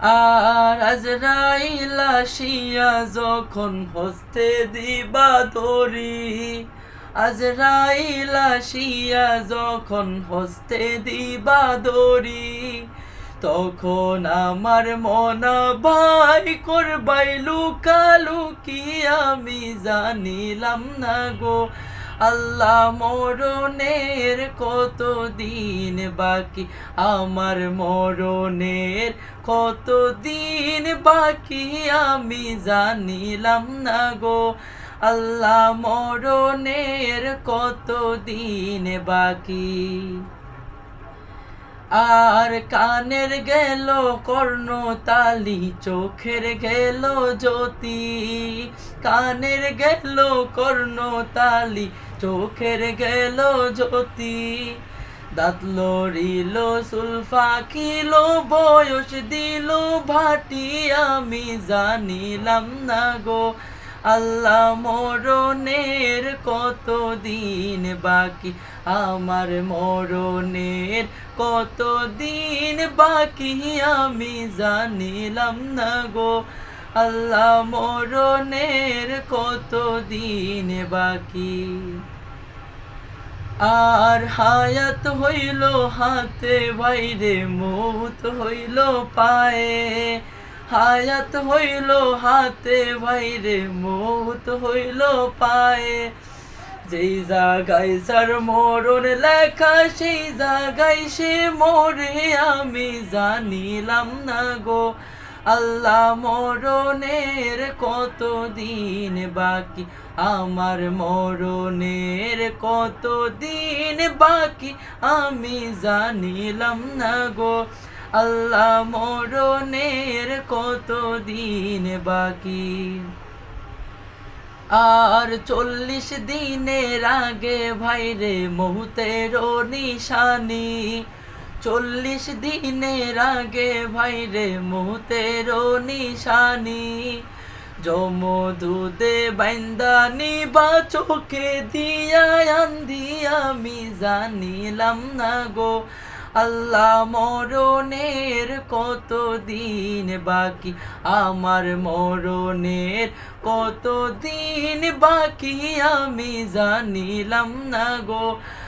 আর আজরাইল আসিয়া যখন হস্তে দিবা ধরি আজরাইল আসিয়া যখন হস্তে দিবা ধরি তখন আমার মনা ভাই করবাই লুকালুকি, আমি জানিলাম না গো আল্লাহ মরণের কত দিন বাকি? আমার মরণের কত দিন বাকি? আমি জানিলাম না গো। আল্লাহ মরণের কত দিন বাকি? আর কানের গেল কর্ণ তালি চোখের গেল জ্যোতি। কানের গেল কর্ণ তালি চোখের গেল জ্যোতি, দাঁত লড়িল সুলফা কিলো, বয়স দিল ভাটি, আমি জানিলাম না গো, আল্লাহ মরণের কত দিন বাকি? আমার মরণের কত দিন বাকি? আমি জানিলাম না গো আল্লাহ মরণের কত দিন বাকি? আর হায়াত হইল হাতে, বাইরে মৌত হইল পায়ে। হায়াত হইল হাতে, বাইরে মৌত হইল পায়ে। যেই জায়গায় যার মরণ লেখা, সেই জায়গায় সে মরে, আমি জানিলাম না গো। আল্লাহ মরণের কত দিন বাকি? আমার মরণের কত দিন বাকি? আমি জানিলাম না গো। আল্লাহ মরণের কত দিন বাকি? আর চল্লিশ দিনের আগে ভাইরে মুহূর্তের নিশানি। চল্লিশ দিনের আগে ভাইরে মুহূর্তের নিশানি। যম দুধে বাইন্দানি বা চোখে দিয়া আন্দি আমি জানিলাম না গো। আল্লাহ মরণের কত দিন বাকি? আমার মরণের কত দিন বাকি আমি জানিলাম না গো।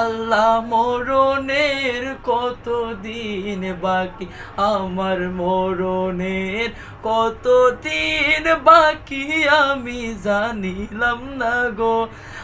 আল্লাহ মরণের কত দিন বাকি? আমার মরণের কত দিন বাকি আমি জানিলাম না গো।